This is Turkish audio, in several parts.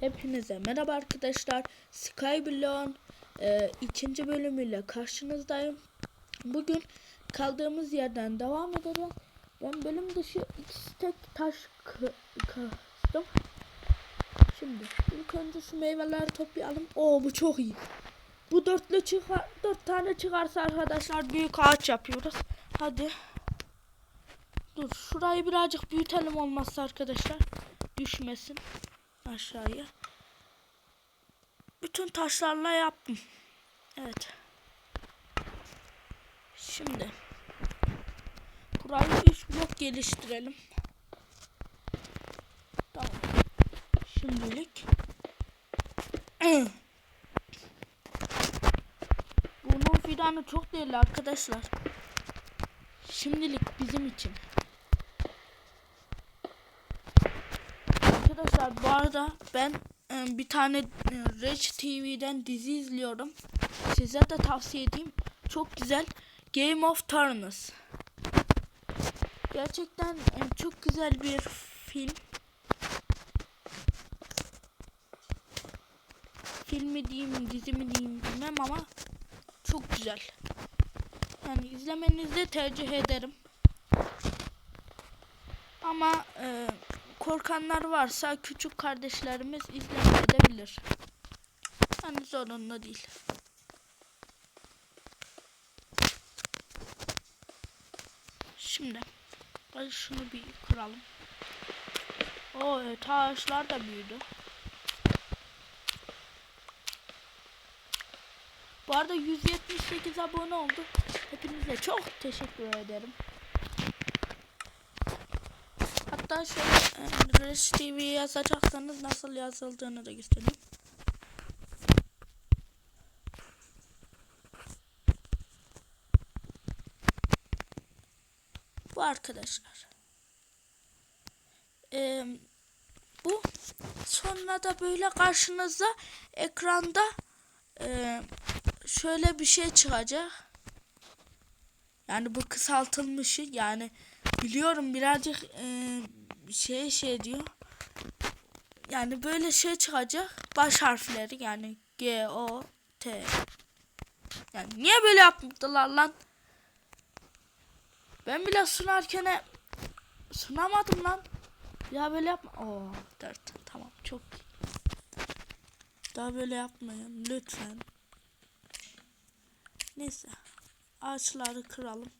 Hepinize merhaba arkadaşlar. Skyblock'un e, ikinci bölümüyle karşınızdayım. Bugün kaldığımız yerden devam edeceğiz. Ben bölüm dışı iki tek taş kastım. Şimdi ilk önce şu meyveleri toplayalım. Oo bu çok iyi. Bu dörtlü çıkar, dört tane çıkarsa arkadaşlar büyük ağaç yapıyoruz. Hadi. Dur şurayı birazcık büyütelim olmazsa arkadaşlar. Düşmesin aşağıya. Bütün taşlarla yaptım. Evet. Şimdi burayı 3 blok geliştirelim. Tamam. Şimdilik bunun fidanı çok değerli arkadaşlar. Şimdilik bizim için. Arkadaşlar bu arada ben e, bir tane e, Rage TV'den dizi izliyorum. Size de tavsiye edeyim. Çok güzel. Game of Thrones. Gerçekten e, çok güzel bir film. Filmi diyeyim, dizi mi diyeyim bilmem ama çok güzel. Yani izlemenizi tercih ederim. Ama e, korkanlar varsa küçük kardeşlerimiz izlemeyebilir. Yani zorunlu değil. Şimdi hadi şunu bir kıralım. O ağaçlar da büyüdü. Bu arada 178 abone oldu. Hepinize çok teşekkür ederim. Hatta şöyle Reş TV yazacaksanız nasıl yazıldığını da göstereyim. Bu arkadaşlar. E, bu sonra da böyle karşınıza ekranda e, şöyle bir şey çıkacak. Yani bu kısaltılmışı yani biliyorum birazcık e, şey şey diyor. Yani böyle şey çıkacak. Baş harfleri yani G O T. Yani niye böyle yaptılar lan? Ben bile sunarken sunamadım lan. Ya böyle yapma. Oo, dört. Tamam çok iyi. Daha böyle yapmayın lütfen. Neyse. Ağaçları kıralım.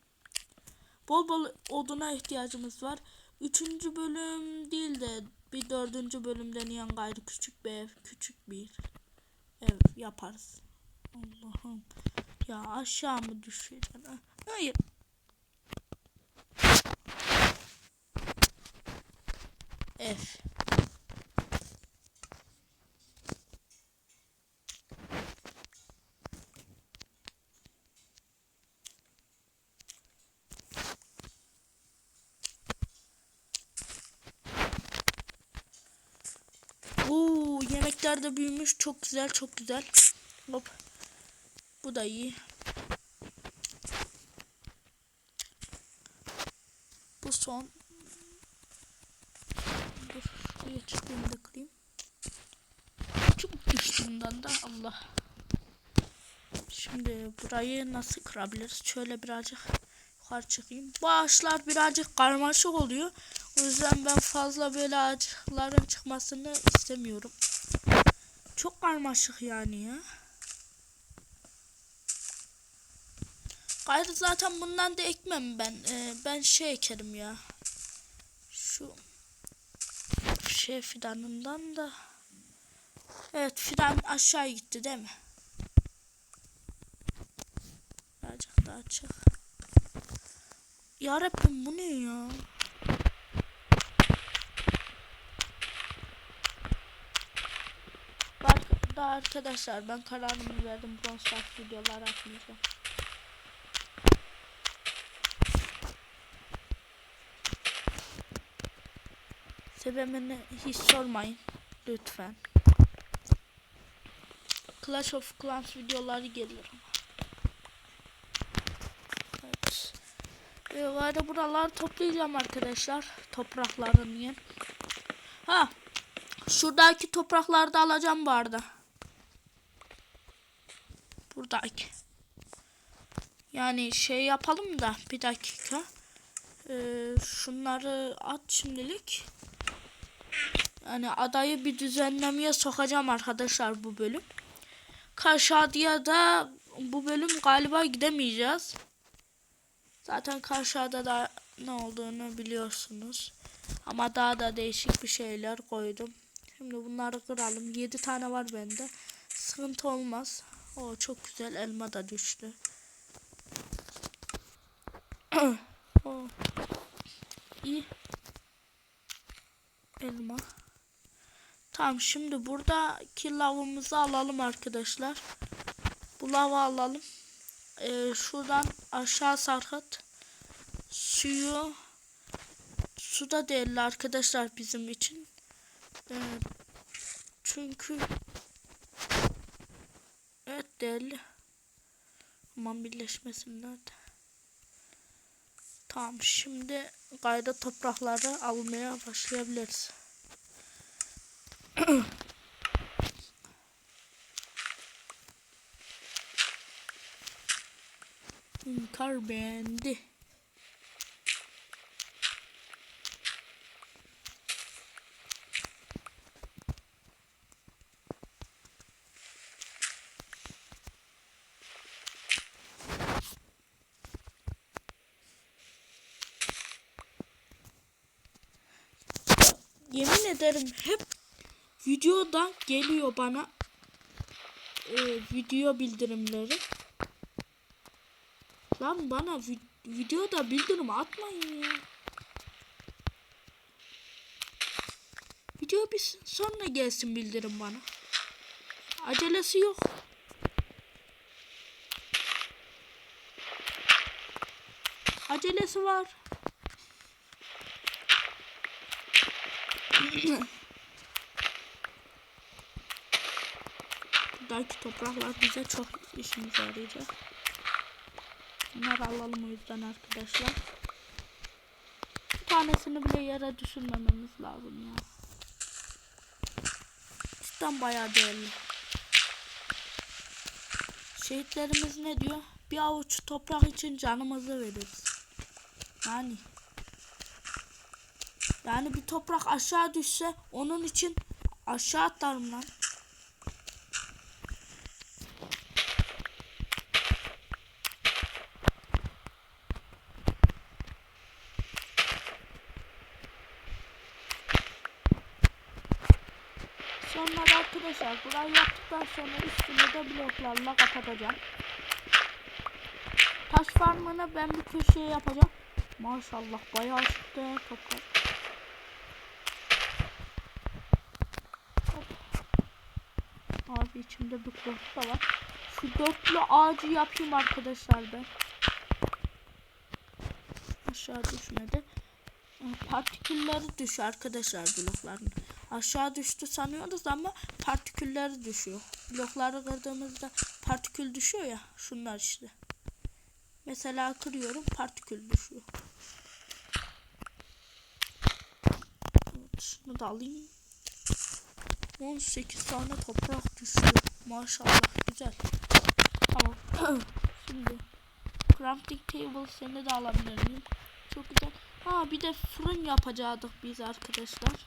Bol bol oduna ihtiyacımız var. Üçüncü bölüm değil de bir dördüncü bölümden yan gayrı küçük bir ev, küçük bir ev yaparız. Allah'ım. Ya aşağı mı ha? Hayır. Ev. Oo, yemekler de büyümüş. Çok güzel, çok güzel. Hop. Bu da iyi. Bu son. Dur, şuraya çıkayım da kırayım. Çok düştüğümden de Allah. Şimdi burayı nasıl kırabiliriz? Şöyle birazcık yukarı çıkayım. Bu ağaçlar birazcık karmaşık oluyor. O yüzden ben fazla böyle ağaçların çıkmasını istemiyorum. Çok karmaşık yani ya. Gayrı zaten bundan da ekmem ben. Ee, ben şey ekerim ya. Şu şey fidanından da. Evet fidan aşağı gitti değil mi? Birazcık daha çık. Yarabbim bu ne ya? Bak da arkadaşlar ben kararımı verdim Bronze videolar atmayacağım. Sebebini hiç sormayın lütfen. Clash of Clans videoları gelir ama. Evet. Ee, bu arada buraları toplayacağım arkadaşlar. Topraklarını yen. Ha. Şuradaki toprakları da alacağım bu arada. Buradaki. Yani şey yapalım da bir dakika. Ee, şunları at şimdilik. Yani adayı bir düzenlemeye sokacağım arkadaşlar bu bölüm. Karşıya da bu bölüm galiba gidemeyeceğiz. Zaten karşıda da ne olduğunu biliyorsunuz. Ama daha da değişik bir şeyler koydum. Şimdi bunları kıralım. 7 tane var bende. Sıkıntı olmaz. O çok güzel elma da düştü. İyi. Elma. Tamam şimdi buradaki lavımızı alalım arkadaşlar. Bu lava alalım. Ee, şuradan aşağı sarkıt. Suyu su da değerli arkadaşlar bizim için. Ee, çünkü değerli. Aman birleşmesinler de. Tamam şimdi kayda toprakları almaya başlayabiliriz. İnkar beğendi. Ederim hep videoda geliyor bana e, video bildirimleri. Lan bana vi videoda bildirim atmayın ya. Video bir sonra gelsin bildirim bana. Acelesi yok. Acelesi var. Buradaki topraklar bize çok işimize yarayacak. Bunları alalım o yüzden arkadaşlar. Bir tanesini bile yere düşürmememiz lazım ya. Cidden bayağı değerli. Şehitlerimiz ne diyor? Bir avuç toprak için canımızı veririz. Yani yani bir toprak aşağı düşse onun için aşağı atlarım lan. Sonra da arkadaşlar burayı yaptıktan sonra üstünü de bloklarla kapatacağım. Taş farmını ben bir köşeye yapacağım. Maşallah bayağı çıktı toprak. Abi içimde bir korku da var. Şu dörtlü ağacı yapayım arkadaşlar ben. Aşağı düşmedi. Partikülleri düşüyor arkadaşlar blokların. Aşağı düştü sanıyoruz ama partikülleri düşüyor. Blokları kırdığımızda partikül düşüyor ya. Şunlar işte. Mesela kırıyorum partikül düşüyor. Evet şunu da alayım. 18 tane toprak düşüyor. Maşallah güzel. Tamam. Şimdi crafting table seni de alabilir miyim? Çok güzel. Ha bir de fırın yapacaktık biz arkadaşlar.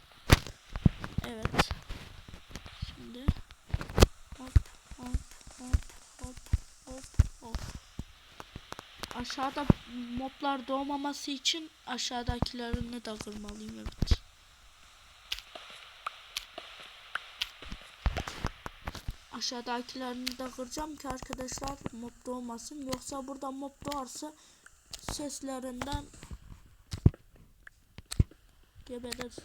Evet. Şimdi hop hop hop hop hop hop. Aşağıda moblar doğmaması için aşağıdakilerini de kırmalıyım evet. Aşağıdakilerini de kıracağım ki arkadaşlar mob doğmasın. Yoksa burada mob doğarsa seslerinden gebeririz.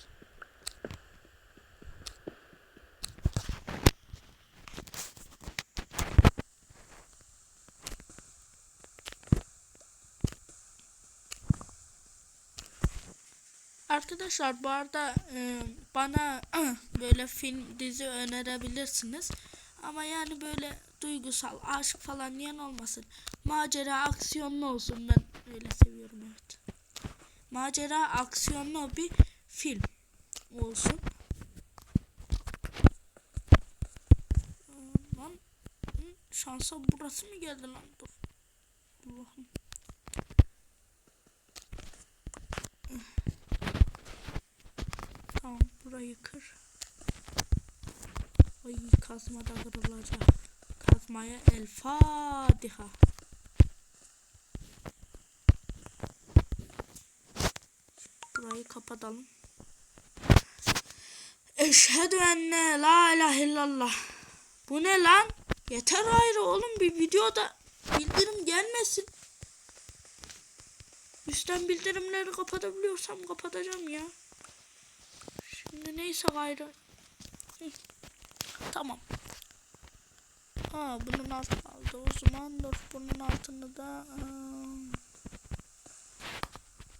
Arkadaşlar bu arada e, bana böyle film dizi önerebilirsiniz. Ama yani böyle duygusal, aşık falan diyen olmasın. Macera aksiyonlu olsun ben öyle seviyorum evet. Macera aksiyonlu bir film olsun. Lan şansa burası mı geldi lan? Dur. Allah'ım. Tamam burayı kır. Ay kazma da kırılacak. Kazmaya el Fatiha. Burayı kapatalım. Eşhedü enne la ilahe illallah. Bu ne lan? Yeter ayrı oğlum bir videoda bildirim gelmesin. Üstten bildirimleri kapatabiliyorsam kapatacağım ya. Şimdi neyse gayrı. Hı. Tamam. Ha bunun altı kaldı. O zaman dur bunun altını da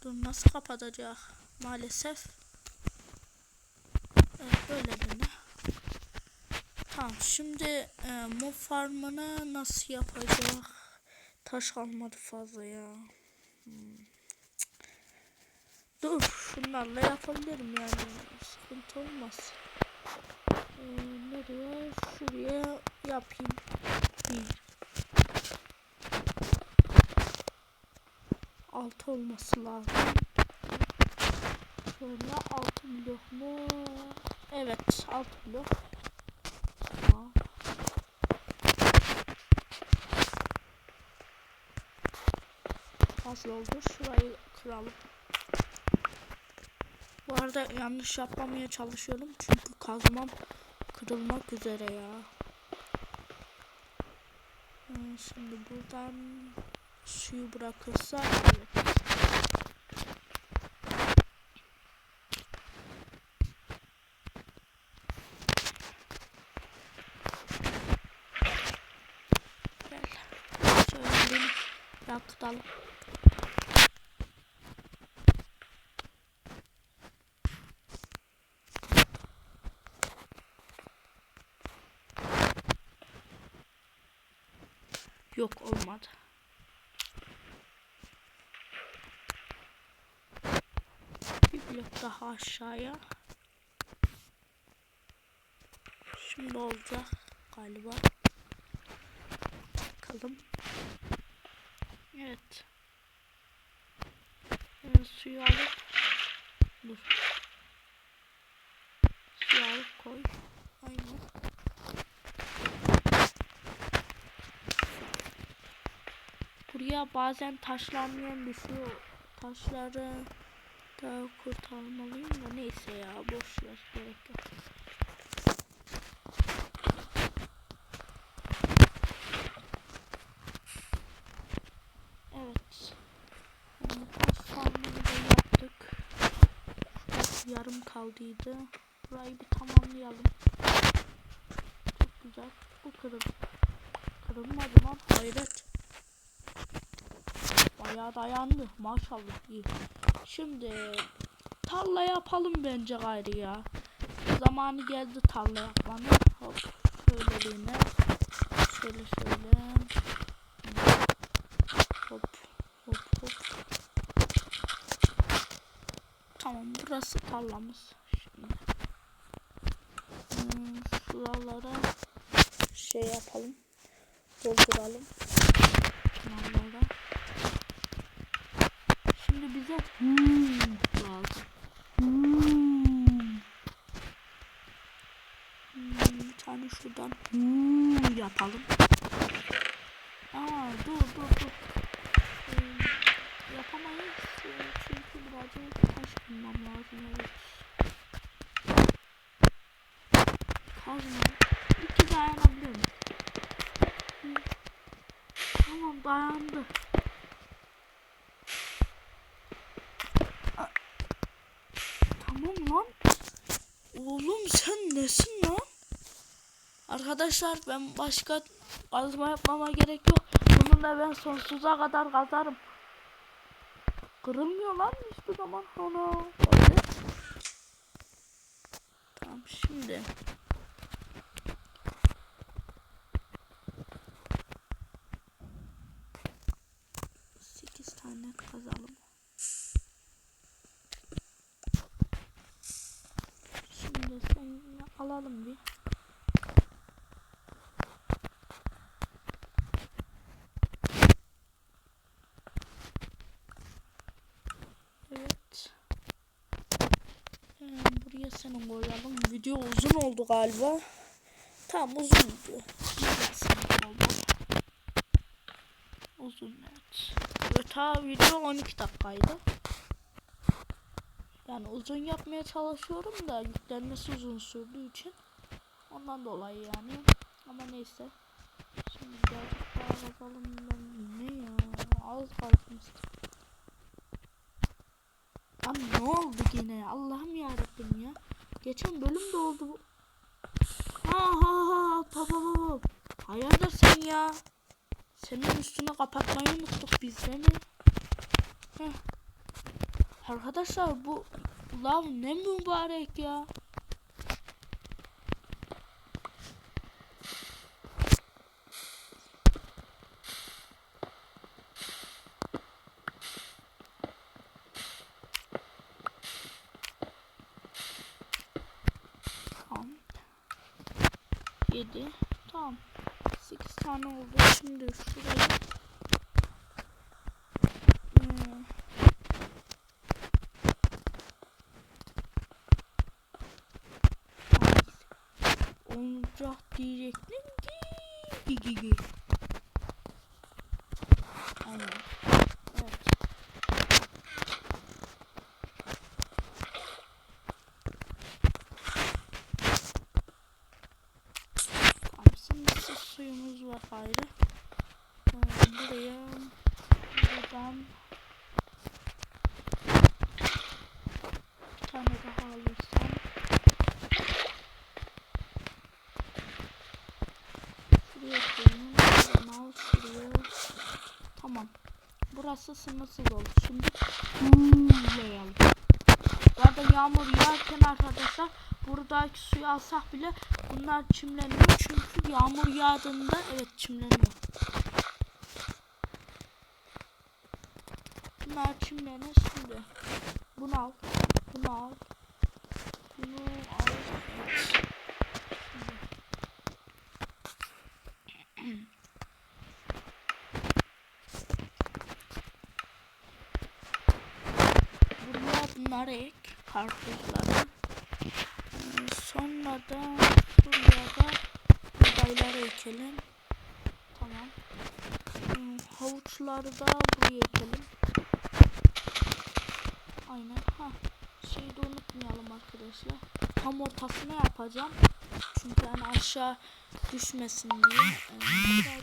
dur nasıl kapatacak? Maalesef. Evet böyle ne? Tamam şimdi e, mob farmını nasıl yapacak? Taş almadı fazla ya. Hmm. Dur şunlarla yapabilirim yani sıkıntı olmaz. Ee, nereye? Şuraya yapayım. Bir. Altı olması lazım. Şöyle altı blok mu? Evet altı blok. Tamam. Fazla oldu. Şurayı kıralım. Bu arada yanlış yapmamaya çalışıyorum. Çünkü kazmam kırılmak üzere ya. Ee, Şimdi buradan suyu bırakırsa evet. Gel. Şöyle beni yakıtalım. Yok olmadı. Bir blok daha aşağıya. Şimdi olacak galiba. Bakalım. Evet. Evet suyu alıp dur. Suyu alıp koy. Aynen. Buraya bazen taşlanmayan düşüyor. Taşları da kurtarmalıyım da neyse ya boş ver gerek yok. Evet. Yani taş farmını da yaptık. Yarım kaldıydı. Burayı bir tamamlayalım. Çok güzel. Bu kırıldı. Kırılmadı lan. Hayret. Bayağı dayandı. Maşallah iyi. Şimdi tarla yapalım bence gayrı ya. Zamanı geldi tarla yapmanın. Hop şöyleliğine. Şöyle şöyle. Hop hop hop. Tamam burası tarlamız. Şimdi. Hmm, şuralara şey yapalım. Dolduralım. Kenarlara. Bize hmm lazım. Hmm. Hmm, bir tane şuradan hmm yapalım. Aa dur dur dur. Ee, yapamayız çünkü birazcık taş bulmam lazım evet. Kazma. İki dayanabilir mi? Hı. Tamam dayandı. Tamam lan. Oğlum sen nesin lan? Arkadaşlar ben başka kazma yapmama gerek yok. Bununla ben sonsuza kadar kazarım. Kırılmıyor lan hiçbir zaman. Öyle. Tamam şimdi. bakalım bir. Evet. Hmm, buraya seni koyalım. Video uzun oldu galiba. Tam uzun video. Uzun evet. Evet ha video 12 dakikaydı. Yani uzun yapmaya çalışıyorum da yüklenmesi uzun sürdüğü için. Ondan dolayı yani. Ama neyse. Şimdi birazcık daha bakalım. Ne ya? Az kalmıştı. Lan ne oldu yine? Allah'ım yarabbim ya. Geçen bölüm de oldu bu. Ha ha ha. Baba baba. Hayırdır sen ya? Senin üstüne kapatmayı unuttuk biz değil? Heh. Arkadaşlar bu lav ne mübarek ya. Tamam. 7 tamam. 8 tane oldu. Şimdi şuraya Hmm. Olacak diyecektim ki. Aynen. Evet. Sınırsız suyumuz var ayrı. Buraya buradan bir tane daha alırsam şuraya koyayım. Buradan al şuraya. Tamam. Burası sınırsız oldu. Şimdi buğulayalım. Bu yağmur yağarken arkadaşlar buradaki suyu alsak bile bunlar çimleniyor. Çünkü yağmur yağdığında evet çimleniyor. Bunlar çimlenir şimdi. Bunu al. Bunu al. Bunu al. Evet. Buraya bunları ek. Karpuzları. Sonra da buraya da buğdayları ekelim. Tamam. Havuçları da buraya ekelim. Aynen. Ha. Şeyi de unutmayalım arkadaşlar. Tam ortasına yapacağım. Çünkü yani aşağı düşmesin diye. Şuraya.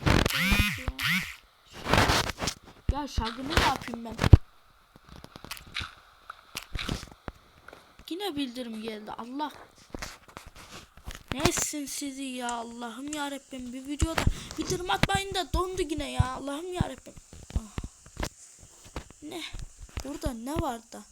Ya şagını yapayım ben? Yine bildirim geldi. Allah. Nesin sizi ya Allah'ım ya Rabbim bir videoda bildirim atmayın da dondu yine ya Allah'ım ya Rabbim. Ah. Ne? Burada ne var da?